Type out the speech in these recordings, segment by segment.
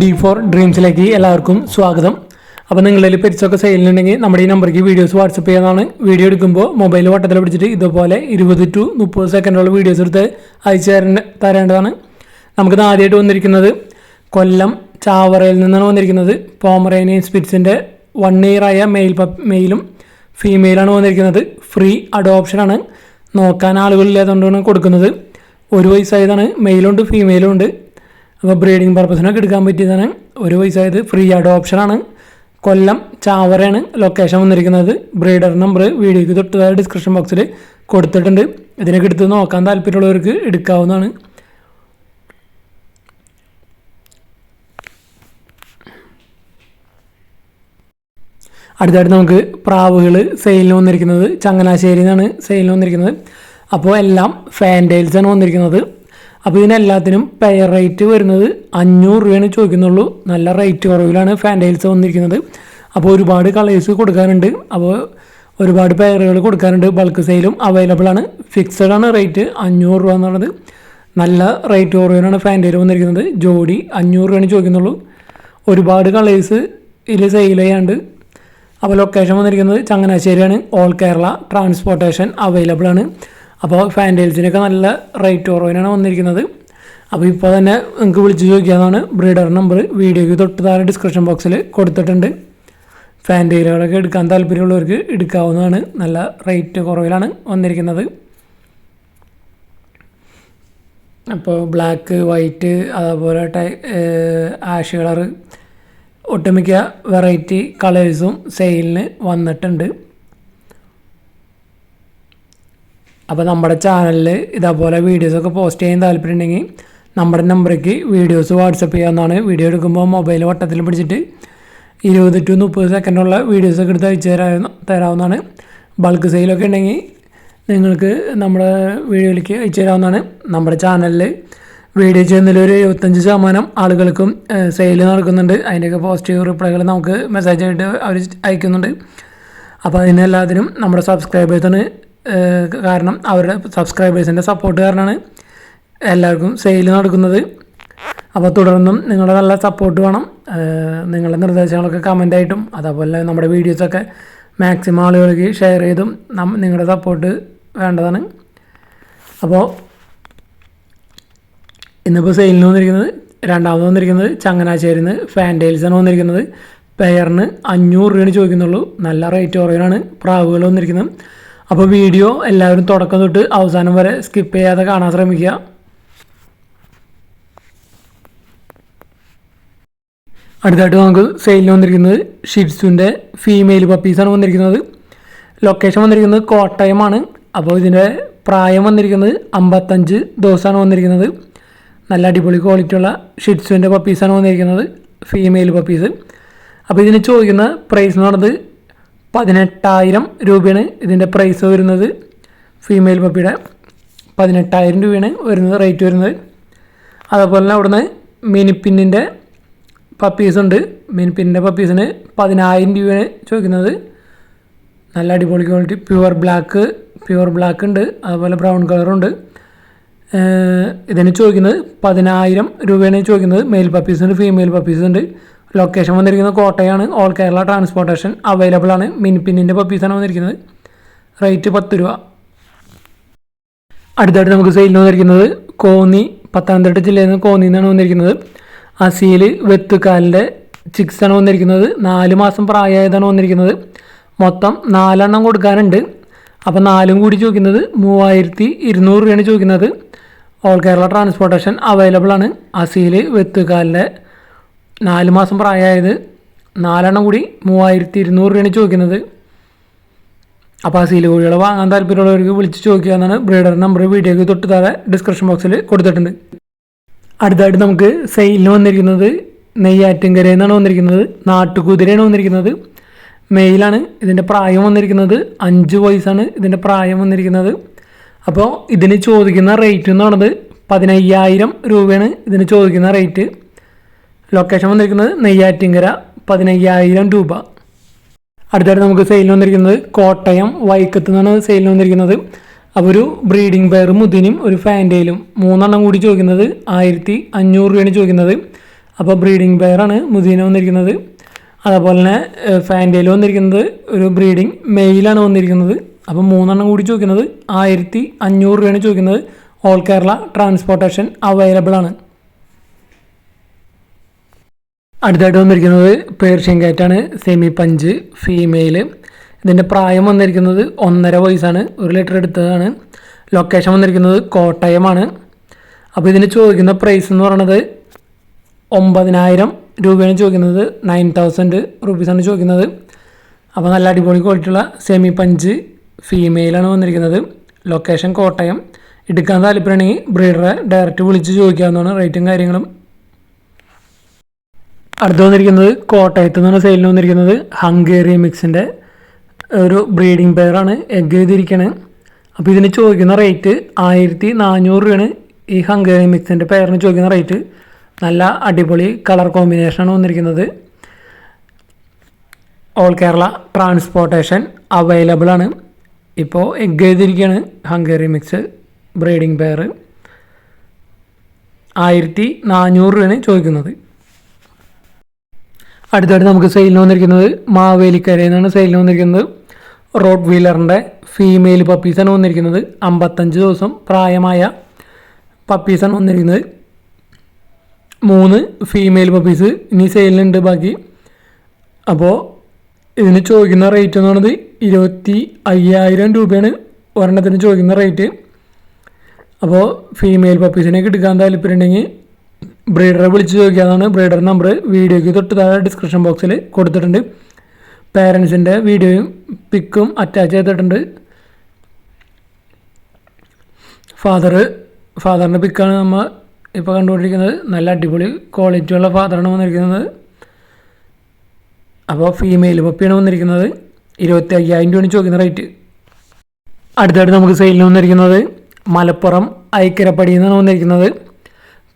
D four ഡ്രീംസിലേക്ക് എല്ലാവർക്കും സ്വാഗതം. അപ്പോൾ നിങ്ങളിൽ പരിച്ചൊക്കെ സെയിലുണ്ടെങ്കിൽ നമ്മുടെ ഈ നമ്പറിലേക്ക് വീഡിയോസ് വാട്സപ്പ് ചെയ്യാനാണ് വീഡിയോ എടുക്കുമ്പോൾ മൊബൈൽ വട്ടത്തിൽ പിടിച്ചിട്ട് ഇതുപോലെ ഇരുപത് ടു മുപ്പത് സെക്കൻഡുള്ള വീഡിയോസ് എടുത്ത് അയച്ചു തരേണ്ട തരേണ്ടതാണ്. നമുക്കിത് ആദ്യമായിട്ട് വന്നിരിക്കുന്നത് കൊല്ലം ചാവറയിൽ നിന്നാണ് വന്നിരിക്കുന്നത്. പോമറേനിയൻ സ്പിറ്റ്സിന്റെ വൺ ഇയർ ആയ മെയിൽ പ മെയിലും ഫീമെയിലാണ് വന്നിരിക്കുന്നത്. ഫ്രീ അഡോപ്ഷനാണ് നോക്കാൻ ആളുകളില്ലാത്തതുകൊണ്ടാണ് കൊടുക്കുന്നത്. ഒരു വയസ്സായതാണ്. മെയിലുണ്ട് ഫീമെയിലും ഉണ്ട്. അപ്പോൾ ബ്രീഡിംഗ് പർപ്പസിനൊക്കെ എടുക്കാൻ പറ്റിയതാണ്. ഒരു വയസ്സായത് ഫ്രീ അഡോപ്ഷനാണ് കൊല്ലം ചാവറയാണ് ലൊക്കേഷൻ വന്നിരിക്കുന്നത്. ബ്രീഡർ നമ്പർ വീഡിയോയ്ക്ക് തൊട്ട് ഡിസ്ക്രിപ്ഷൻ ബോക്സിൽ കൊടുത്തിട്ടുണ്ട്. ഇതിനൊക്കെ എടുത്ത് നോക്കാൻ താല്പര്യമുള്ളവർക്ക് എടുക്കാവുന്നതാണ്. അടുത്തായിട്ട് നമുക്ക് പ്രാവുകൾ സെയിലിന് വന്നിരിക്കുന്നത് ചങ്ങനാശ്ശേരിയിൽ നിന്നാണ് സെയിലിന് വന്നിരിക്കുന്നത്. അപ്പോൾ എല്ലാം ഫാന്റൈൽസാണ് വന്നിരിക്കുന്നത്. അപ്പോൾ ഇതിനെല്ലാത്തിനും പെയർ റേറ്റ് വരുന്നത് അഞ്ഞൂറ് രൂപയാണ് ചോദിക്കുന്നുള്ളൂ. നല്ല റേറ്റ് കുറവിലാണ് ഫാന്റൈൽസ് വന്നിരിക്കുന്നത്. അപ്പോൾ ഒരുപാട് കളേഴ്സ് കൊടുക്കാനുണ്ട്. അപ്പോൾ ഒരുപാട് പെയറുകൾ കൊടുക്കാനുണ്ട്. ബൾക്ക് സെയിലും അവൈലബിൾ ആണ്. ഫിക്സഡ് ആണ് റേറ്റ് അഞ്ഞൂറ് രൂപ എന്നുള്ളത്. നല്ല റേറ്റ് കുറവിലാണ് ഫാന്റൈൽ വന്നിരിക്കുന്നത്. ജോഡി അഞ്ഞൂറ് രൂപയാണ് ചോദിക്കുന്നുള്ളൂ. ഒരുപാട് കളേഴ്സ് ഇതിൽ സെയിൽ ചെയ്യാണ്ട് അപ്പോൾ ലൊക്കേഷൻ വന്നിരിക്കുന്നത് ചങ്ങനാശ്ശേരിയാണ്. ഓൾ കേരള ട്രാൻസ്പോർട്ടേഷൻ അവൈലബിൾ ആണ്. അപ്പോൾ ഫാന്റൈൽസിനൊക്കെ നല്ല റേറ്റ് കുറവിനാണ് വന്നിരിക്കുന്നത്. അപ്പോൾ ഇപ്പോൾ തന്നെ നിങ്ങൾക്ക് വിളിച്ച് ചോദിക്കാവുന്നതാണ്. ബ്രീഡർ നമ്പർ വീഡിയോയ്ക്ക് തൊട്ട് താഴെ ഡിസ്ക്രിപ്ഷൻ ബോക്സിൽ കൊടുത്തിട്ടുണ്ട്. ഫാന്റൈലുകളൊക്കെ എടുക്കാൻ താല്പര്യമുള്ളവർക്ക് എടുക്കാവുന്നതാണ്. നല്ല റേറ്റ് കുറവിലാണ് വന്നിരിക്കുന്നത്. അപ്പോൾ ബ്ലാക്ക് വൈറ്റ് അതേപോലെ ടൈ ആഷ് കളറ് ഒട്ടുമിക്ക വെറൈറ്റി കളേഴ്സും സെയിലിന് വന്നിട്ടുണ്ട്. അപ്പോൾ നമ്മുടെ ചാനലിൽ ഇതേപോലെ വീഡിയോസൊക്കെ പോസ്റ്റ് ചെയ്യാൻ താല്പര്യമുണ്ടെങ്കിൽ നമ്മുടെ നമ്പറേക്ക് വീഡിയോസ് വാട്സപ്പ് ചെയ്യാവുന്നതാണ്. വീഡിയോ എടുക്കുമ്പോൾ മൊബൈൽ വട്ടത്തിൽ പിടിച്ചിട്ട് ഇരുപത് ടു മുപ്പത് സെക്കൻഡുള്ള വീഡിയോസൊക്കെ എടുത്ത് അയച്ചു തരാവുന്ന തരാവുന്നതാണ്. ബൾക്ക് സെയിലൊക്കെ ഉണ്ടെങ്കിൽ നിങ്ങൾക്ക് നമ്മുടെ വീഡിയോയിലേക്ക് അയച്ചു തരാവുന്നതാണ്. നമ്മുടെ ചാനലിൽ വീഡിയോ ചെയ്യുന്നതിൽ ഒരു എഴുപത്തഞ്ച് ശതമാനം ആളുകൾക്കും സെയിൽ നടക്കുന്നുണ്ട്. അതിന്റെയൊക്കെ പോസിറ്റീവ് റിപ്ലൈകൾ നമുക്ക് മെസ്സേജായിട്ട് അവർ അയക്കുന്നുണ്ട്. അപ്പോൾ അതിനെല്ലാത്തിനും നമ്മുടെ സബ്സ്ക്രൈബേഴ്സിന് കാരണം അവരുടെ സബ്സ്ക്രൈബേഴ്സിന്റെ സപ്പോർട്ട് കാരണമാണ് എല്ലാവർക്കും സെയിൽ നടക്കുന്നത്. അപ്പോൾ തുടർന്നും നിങ്ങളുടെ നല്ല സപ്പോർട്ട് വേണം. നിങ്ങളുടെ നിർദ്ദേശങ്ങളൊക്കെ കമന്റായിട്ടും അതേപോലെ നമ്മുടെ വീഡിയോസൊക്കെ മാക്സിമം ആളുകൾക്ക് ഷെയർ ചെയ്തും നിങ്ങളുടെ സപ്പോർട്ട് വേണ്ടതാണ്. അപ്പോൾ ഇന്നിപ്പോൾ സെയിലിന് വന്നിരിക്കുന്നത് രണ്ടാമത് വന്നിരിക്കുന്നത് ചങ്ങനാശ്ശേരിയിൽ നിന്ന് ഫാന്റൈൽസാണ് വന്നിരിക്കുന്നത്. പെയറിന് അഞ്ഞൂറ് രൂപയാണ് ചോദിക്കുന്നുള്ളൂ. നല്ല റേറ്റ് കുറയാണ് പ്രാവുകൾ വന്നിരിക്കുന്നത് അപ്പോൾ വീഡിയോ എല്ലാവരും തുടക്കം തൊട്ട് അവസാനം വരെ സ്കിപ്പ് ചെയ്യാതെ കാണാൻ ശ്രമിക്കുക. അടുത്തായിട്ട് നമുക്ക് സെയിലിന് വന്നിരിക്കുന്നത് ഷിറ്റ്സുന്റെ ഫീമെയിൽ പപ്പീസാണ് വന്നിരിക്കുന്നത്. ലൊക്കേഷൻ വന്നിരിക്കുന്നത് കോട്ടയമാണ് അപ്പോൾ ഇതിന്റെ പ്രായം വന്നിരിക്കുന്നത് അമ്പത്തഞ്ച് ദിവസമാണ് വന്നിരിക്കുന്നത്. നല്ല അടിപൊളി ക്വാളിറ്റി ക്വാളിറ്റിയുള്ള ഷിറ്റ്സുവിന്റെ പപ്പീസാണ് വന്നിരിക്കുന്നത്. ഫീമെയിൽ പപ്പീസ് അപ്പോൾ ഇതിന് ചോദിക്കുന്ന പ്രൈസ് എന്ന് പറയുന്നത് പതിനെട്ടായിരം രൂപയാണ് ഇതിന്റെ പ്രൈസ് വരുന്നത്. ഫീമെയിൽ പപ്പിയുടെ പതിനെട്ടായിരം രൂപയാണ് വരുന്നത് റേറ്റ് വരുന്നത്. അതുപോലെ തന്നെ അവിടുന്ന് മിനിപ്പിന്നിന്റെ പപ്പീസ് ഉണ്ട്. മിനിപ്പിന്നിന്റെ പപ്പീസിന് പതിനായിരം രൂപയാണ് ചോദിക്കുന്നത്. നല്ല അടിപൊളി quality pure black pure black ഉണ്ട്. അതുപോലെ ബ്രൗൺ കളറുണ്ട് ഇതിന് ചോദിക്കുന്നത് പതിനായിരം രൂപയാണ് ചോദിക്കുന്നത്. മെയിൽ പപ്പീസ് ഉണ്ട് ഫീമെയിൽ പപ്പീസ് ഉണ്ട്. ലൊക്കേഷൻ വന്നിരിക്കുന്നത് കോട്ടയാണ്. ഓൾ കേരള ട്രാൻസ്പോർട്ടേഷൻ അവൈലബിൾ ആണ്. മിനിപ്പിന്നിന്റെ പപ്പീസാണ് വന്നിരിക്കുന്നത്. റേറ്റ് പത്ത് രൂപ. അടുത്തായിട്ട് നമുക്ക് സെയിലിന് വന്നിരിക്കുന്നത് കോന്നി പത്തനംതിട്ട ജില്ലയിൽ നിന്ന് കോന്നി നിന്നാണ് വന്നിരിക്കുന്നത്. അസീൽ ചിക്സ് ചിക്സാണ് വന്നിരിക്കുന്നത്. നാല് മാസം പ്രായമായതാണ് വന്നിരിക്കുന്നത്. മൊത്തം നാലെണ്ണം കൊടുക്കാനുണ്ട്. അപ്പോൾ നാലും കൂടി ചോദിക്കുന്നത് മൂവായിരത്തി ഇരുന്നൂറ് രൂപയാണ് ചോദിക്കുന്നത്. ഓൾ കേരള ട്രാൻസ്പോർട്ടേഷൻ അവൈലബിൾ ആണ്. അസീൽ വെത്തുകാലിന്റെ നാല് മാസം പ്രായമായത് നാലെണ്ണം കൂടി മൂവായിരത്തി ഇരുന്നൂറ് രൂപയാണ് ചോദിക്കുന്നത്. അപ്പോൾ ആ സീൽ കോഴികളെ വാങ്ങാൻ താല്പര്യമുള്ളവർക്ക് വിളിച്ച് ചോദിക്കുക എന്നാണ് ബ്രീഡർ നമ്പർ വീഡിയോയ്ക്ക് തൊട്ട് താഴെ ഡിസ്ക്രിപ്ഷൻ ബോക്സിൽ കൊടുത്തിട്ടുണ്ട്. അടുത്തായിട്ട് നമുക്ക് സെയിലിന് വന്നിരിക്കുന്നത് നെയ്യാറ്റിൻകരയിൽ എന്നാണ് വന്നിരിക്കുന്നത്. നാട്ടുകുതിരയാണ് വന്നിരിക്കുന്നത്. മെയിലാണ് ഇതിന്റെ പ്രായം വന്നിരിക്കുന്നത്. അഞ്ച് വയസ്സാണ് ഇതിന്റെ പ്രായം വന്നിരിക്കുന്നത്. അപ്പോൾ ഇതിന് ചോദിക്കുന്ന റേറ്റ് എന്ന് പറയുന്നത് പതിനയ്യായിരം രൂപയാണ് ഇതിന് ചോദിക്കുന്ന റേറ്റ് ലൊക്കേഷൻ വന്നിരിക്കുന്നത് നെയ്യാറ്റിങ്കര പതിനയ്യായിരം രൂപ. അടുത്തായിട്ട് നമുക്ക് സെയിൽ വന്നിരിക്കുന്നത് കോട്ടയം വൈക്കത്ത് നിന്നാണ് സെയിൽ വന്നിരിക്കുന്നത്. അപ്പോൾ ഒരു ബ്രീഡിംഗ് പെയർ മുതിനും ഒരു ഫാന്റയിലും മൂന്നെണ്ണം കൂടി ചോദിക്കുന്നത് ആയിരത്തി അഞ്ഞൂറ് രൂപയാണ് ചോദിക്കുന്നത്. അപ്പോൾ ബ്രീഡിംഗ് പെയറാണ് മുതിന വന്നിരിക്കുന്നത്. അതേപോലെ തന്നെ ഫാന്റയിൽ വന്നിരിക്കുന്നത് ഒരു ബ്രീഡിംഗ് മെയിലാണ് വന്നിരിക്കുന്നത്. അപ്പോൾ മൂന്നെണ്ണം കൂടി ചോദിക്കുന്നത് ആയിരത്തി അഞ്ഞൂറ് രൂപയാണ് ചോദിക്കുന്നത്. ഓൾ കേരള ട്രാൻസ്പോർട്ടേഷൻ അവൈലബിൾ ആണ്. അടുത്തായിട്ട് വന്നിരിക്കുന്നത് പേർഷ്യൻ കാറ്റാണ് സെമി പഞ്ച് ഫീമെയിൽ ഇതിന്റെ പ്രായം വന്നിരിക്കുന്നത് ഒന്നര വയസ്സാണ് ഒരു ലിറ്റർ എടുത്തതാണ്. ലൊക്കേഷൻ വന്നിരിക്കുന്നത് കോട്ടയമാണ്. അപ്പോൾ ഇതിന് ചോദിക്കുന്ന പ്രൈസ് എന്ന് പറയുന്നത് ഒമ്പതിനായിരം രൂപയാണ് ചോദിക്കുന്നത് നയൻ തൗസൻഡ് റുപ്പീസാണ് ചോദിക്കുന്നത്. അപ്പോൾ നല്ല അടിപൊളി ക്വാളിറ്റിയുള്ള സെമി പഞ്ച് ഫീമെയിലാണ് വന്നിരിക്കുന്നത്. ലൊക്കേഷൻ കോട്ടയം. എടുക്കാൻ താല്പര്യമാണെങ്കിൽ ബ്രീഡറെ ഡയറക്റ്റ് വിളിച്ച് ചോദിക്കാവുന്നതാണ് റേറ്റും കാര്യങ്ങളും. അടുത്ത് വന്നിരിക്കുന്നത് കോട്ടയത്ത് നിന്നാണ് സെയിലിന് വന്നിരിക്കുന്നത് ഹംഗേറിയൻ മിക്സിന്റെ ഒരു ബ്രീഡിംഗ് പെയറാണ് എഗ് ചെയ്തിരിക്കണേ അപ്പോൾ ഇതിന് ചോദിക്കുന്ന റേറ്റ് ആയിരത്തി നാനൂറ് രൂപയാണ് ഈ ഹംഗേറിയൻ മിക്സിന്റെ പെയറിന് ചോദിക്കുന്ന റേറ്റ് നല്ല അടിപൊളി കളർ കോമ്പിനേഷനാണ് വന്നിരിക്കുന്നത്. ഓൾ കേരള ട്രാൻസ്പോർട്ടേഷൻ അവൈലബിൾ ആണ്. ഇപ്പോൾ എഗ് ചെയ്തിരിക്കുകയാണ് ഹംഗേറിയൻ മിക്സ് ബ്രീഡിംഗ് പെയർ ആയിരത്തി നാനൂറ് രൂപയാണ് ചോദിക്കുന്നത്. അടുത്തായിട്ട് നമുക്ക് സെയിലിന് വന്നിരിക്കുന്നത് മാവേലിക്കരയിൽ എന്നാണ് സെയിലിന് വന്നിരിക്കുന്നത്. റോഡ് വീലറിന്റെ ഫീമെയിൽ പപ്പീസാണ് വന്നിരിക്കുന്നത്. അമ്പത്തഞ്ച് ദിവസം പ്രായമായ പപ്പീസാണ് വന്നിരിക്കുന്നത്. മൂന്ന് ഫീമെയിൽ പപ്പീസ് ഇനി സെയിലിനുണ്ട് ബാക്കി. അപ്പോൾ ഇതിന് ചോദിക്കുന്ന റേറ്റ് എന്ന് പറയുന്നത് ഇരുപത്തി അയ്യായിരം രൂപയാണ് ഒരെണ്ണത്തിന് ചോദിക്കുന്ന റേറ്റ് അപ്പോൾ ഫീമെയിൽ പപ്പീസിനെ എടുക്കാൻ താല്പര്യമുണ്ടെങ്കിൽ ബ്രീഡറെ വിളിച്ച് ചോദിക്കാതാണ് ബ്രീഡർ നമ്പർ വീഡിയോയ്ക്ക് തൊട്ട് താഴെ ഡിസ്ക്രിപ്ഷൻ ബോക്സിൽ കൊടുത്തിട്ടുണ്ട്. പേരൻസിന്റെ വീഡിയോയും പിക്കും അറ്റാച്ച് ചെയ്തിട്ടുണ്ട്. ഫാദർ ഫാദറിന്റെ പിക്കാണ് നമ്മൾ ഇപ്പോൾ കണ്ടുകൊണ്ടിരിക്കുന്നത്. നല്ല അടിപൊളി ക്വാളിറ്റിയുള്ള ഫാദറാണ് വന്നിരിക്കുന്നത്. അപ്പോൾ ഫീമെയിൽ പപ്പിയാണ് വന്നിരിക്കുന്നത്. ഇരുപത്തി അയ്യായിരം രൂപയാണ് ചോദിക്കുന്ന റേറ്റ് അടുത്തായിട്ട് നമുക്ക് സെയിലിന് വന്നിരിക്കുന്നത് മലപ്പുറം ഐക്കരപ്പടിയിൽ നിന്നാണ് വന്നിരിക്കുന്നത്.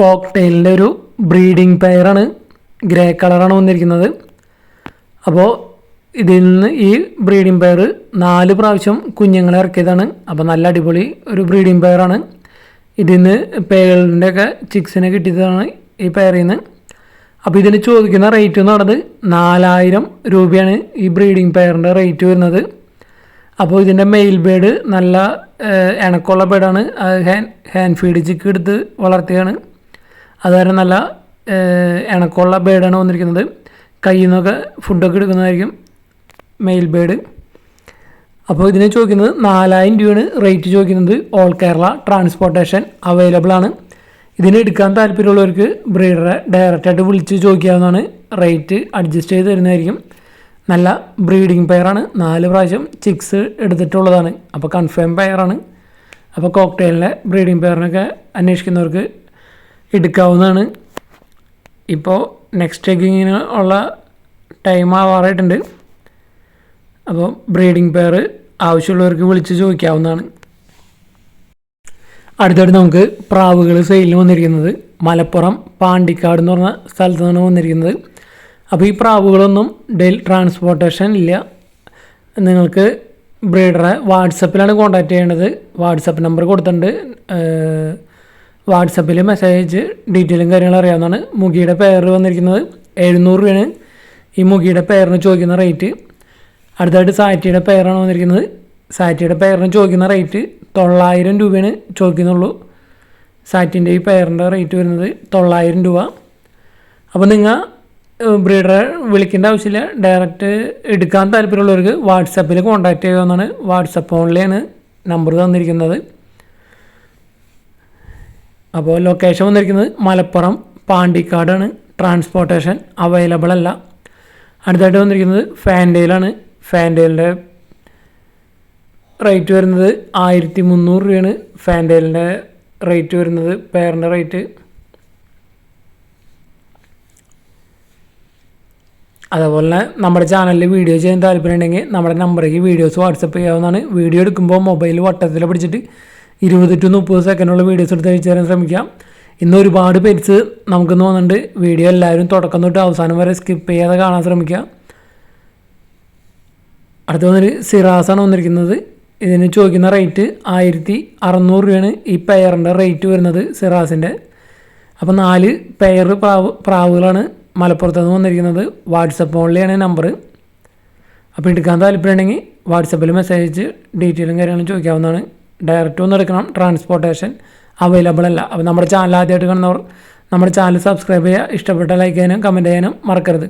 കോക്ടെയിലിന്റെ ഒരു ബ്രീഡിംഗ് പെയറാണ്. ഗ്രേ കളറാണ് വന്നിരിക്കുന്നത്. അപ്പോൾ ഇതിൽ നിന്ന് ഈ ബ്രീഡിംഗ് പെയർ നാല് പ്രാവശ്യം കുഞ്ഞുങ്ങളെ ഇറക്കിയതാണ്. അപ്പോൾ നല്ല അടിപൊളി ഒരു ബ്രീഡിംഗ് പെയറാണ്. ഇതിൽ നിന്ന് പേകളിന്റെ ഒക്കെ ചിക്സിനെ കിട്ടിയതാണ് ഈ പെയറിൽ നിന്ന്. അപ്പോൾ ഇതിന് ചോദിക്കുന്ന റേറ്റ് എന്ന് പറയുന്നത് നാലായിരം രൂപയാണ് ഈ ബ്രീഡിംഗ് പെയറിന്റെ റേറ്റ് വരുന്നത്. അപ്പോൾ ഇതിന്റെ മെയിൽ ബേഡ് നല്ല ഇണക്കമുള്ള ബേഡാണ്. ഹാൻഡ് ഹാൻഡ് ഫീഡ് ചിക്ക് എടുത്ത് വളർത്തിയാണ് അതുകാരണം നല്ല ഇണക്കമുള്ള ബേഡാണ് വന്നിരിക്കുന്നത്. കയ്യിൽ നിന്നൊക്കെ ഫുഡൊക്കെ എടുക്കുന്നതായിരിക്കും മെയിൽ ബേഡ് അപ്പോൾ ഇതിനെ ചോദിക്കുന്നത് നാലായിരം രൂപയാണ് റേറ്റ് ചോദിക്കുന്നത്. ഓൾ കേരള ട്രാൻസ്പോർട്ടേഷൻ അവൈലബിൾ ആണ്. ഇതിന് എടുക്കാൻ താല്പര്യമുള്ളവർക്ക് ബ്രീഡറെ ഡയറക്റ്റായിട്ട് വിളിച്ച് ചോദിക്കാവുന്നതാണ്. റേറ്റ് അഡ്ജസ്റ്റ് ചെയ്ത് തരുന്നതായിരിക്കും. നല്ല ബ്രീഡിംഗ് പെയറാണ് നാല് പ്രാവശ്യം ചിക്സ് എടുത്തിട്ടുള്ളതാണ്. അപ്പോൾ കൺഫേം പെയറാണ് അപ്പോൾ കോക്ടെയിലിലെ ബ്രീഡിംഗ് പെയറിനൊക്കെ അന്വേഷിക്കുന്നവർക്ക് എടുക്കാവുന്നതാണ്. ഇപ്പോൾ നെക്സ്റ്റ് എഗിങ്ങിന് ഉള്ള ടൈം ആവാറായിട്ടുണ്ട്. അപ്പോൾ ബ്രീഡിംഗ് പെയർ ആവശ്യമുള്ളവർക്ക് വിളിച്ച് ചോദിക്കാവുന്നതാണ്. അടുത്തടുത്ത് നമുക്ക് പ്രാവുകൾ സെയിലിന് വന്നിരിക്കുന്നത്. മലപ്പുറം പാണ്ടിക്കാട് എന്ന് പറഞ്ഞ സ്ഥലത്ത് നിന്നാണ് വന്നിരിക്കുന്നത്. അപ്പോൾ ഈ പ്രാവുകളൊന്നും ഡെയിൽ ട്രാൻസ്പോർട്ടേഷൻ ഇല്ല. നിങ്ങൾക്ക് ബ്രീഡറെ വാട്സപ്പിലാണ് കോൺടാക്റ്റ് ചെയ്യേണ്ടത്. വാട്സപ്പ് നമ്പർ കൊടുത്തിട്ടുണ്ട്. വാട്സപ്പിൽ മെസ്സേജ് ഡീറ്റെയിലും കാര്യങ്ങളും അറിയാവുന്നതാണ്. മുഖിയുടെ പേര് വന്നിരിക്കുന്നത് എഴുന്നൂറ് രൂപയാണ്. ഈ മുഖിയുടെ പേരിന് ചോദിക്കുന്ന റേറ്റ് അടുത്തായിട്ട് സാറ്റിയുടെ പേരാണ് വന്നിരിക്കുന്നത്. സാറ്റിയുടെ പേരിന് ചോദിക്കുന്ന റേറ്റ് തൊള്ളായിരം രൂപയാണ് ചോദിക്കുന്നുള്ളൂ. സാറ്റിന്റെ ഈ പേരിന്റെ റേറ്റ് വരുന്നത് തൊള്ളായിരം രൂപ. അപ്പോൾ നിങ്ങൾ ബ്രീഡറെ വിളിക്കേണ്ട ആവശ്യമില്ല. ഡയറക്റ്റ് എടുക്കാൻ താല്പര്യമുള്ളവർക്ക് വാട്സപ്പിൽ കോൺടാക്റ്റ് ചെയ്യാവുന്നതാണ്. വാട്സപ്പ് ഓൺലൈനാണ് നമ്പർ തന്നിരിക്കുന്നത്. അപ്പോൾ ലൊക്കേഷൻ വന്നിരിക്കുന്നത് മലപ്പുറം പാണ്ടിക്കാടാണ്. ട്രാൻസ്പോർട്ടേഷൻ അവൈലബിൾ അല്ല. അടുത്തായിട്ട് വന്നിരിക്കുന്നത് ഫാൻഡെയിലാണ് ഫാൻഡെയിലിന്റെ റേറ്റ് വരുന്നത് ആയിരത്തി മുന്നൂറ് രൂപയാണ്. ഫാൻഡെയിലിന്റെ റേറ്റ് വരുന്നത് പെയറിന്റെ റേറ്റ് അതുപോലെ നമ്മുടെ ചാനലിൽ വീഡിയോ ചെയ്യാൻ താല്പര്യം ഉണ്ടെങ്കിൽ നമ്മുടെ നമ്പറിലേക്ക് വീഡിയോസ് വാട്സപ്പ് ചെയ്യാവുന്നതാണ്. വീഡിയോ എടുക്കുമ്പോൾ മൊബൈൽ വട്ടത്തിൽ പിടിച്ചിട്ട് ഇരുപത് ടു മുപ്പത് സെക്കൻഡുള്ള വീഡിയോസ് എടുത്ത് അയച്ചു തരാൻ ശ്രമിക്കാം. ഇന്ന് ഒരുപാട് പേരിച്ച് നമുക്ക് തോന്നുന്നുണ്ട് വീഡിയോ എല്ലാവരും തുടക്കം തൊട്ട് അവസാനം വരെ സ്കിപ്പ് ചെയ്യാതെ കാണാൻ ശ്രമിക്കുക. അടുത്ത വന്നൊരു സിറാസാണ് വന്നിരിക്കുന്നത്. ഇതിന് ചോദിക്കുന്ന റേറ്റ് ആയിരത്തി അറുന്നൂറ് രൂപയാണ് ഈ പെയറിന്റെ റേറ്റ് വരുന്നത് സിറാസിന്റെ അപ്പോൾ നാല് പെയർ പ്രാവ് പ്രാവുകളാണ് മലപ്പുറത്ത് നിന്ന് വന്നിരിക്കുന്നത്. വാട്സപ്പ് ഓൺലിയാണ് നമ്പർ അപ്പോൾ എടുക്കാൻ താല്പര്യമുണ്ടെങ്കിൽ വാട്സപ്പിൽ മെസ്സേജ് അയച്ച് ഡീറ്റെയിലും കാര്യങ്ങളും ചോദിക്കാവുന്നതാണ്. ഡയറക്റ്റ് ഒന്ന് എടുക്കണം. ട്രാൻസ്പോർട്ടേഷൻ അവൈലബിൾ അല്ല. അപ്പോൾ നമ്മുടെ ചാനൽ ആദ്യമായിട്ട് കാണുന്നവർ നമ്മുടെ ചാനൽ സബ്സ്ക്രൈബ് ചെയ്യുക ഇഷ്ടപ്പെട്ട ലൈക്ക് ചെയ്യാനും കമന്റ് ചെയ്യാനും മറക്കരുത്.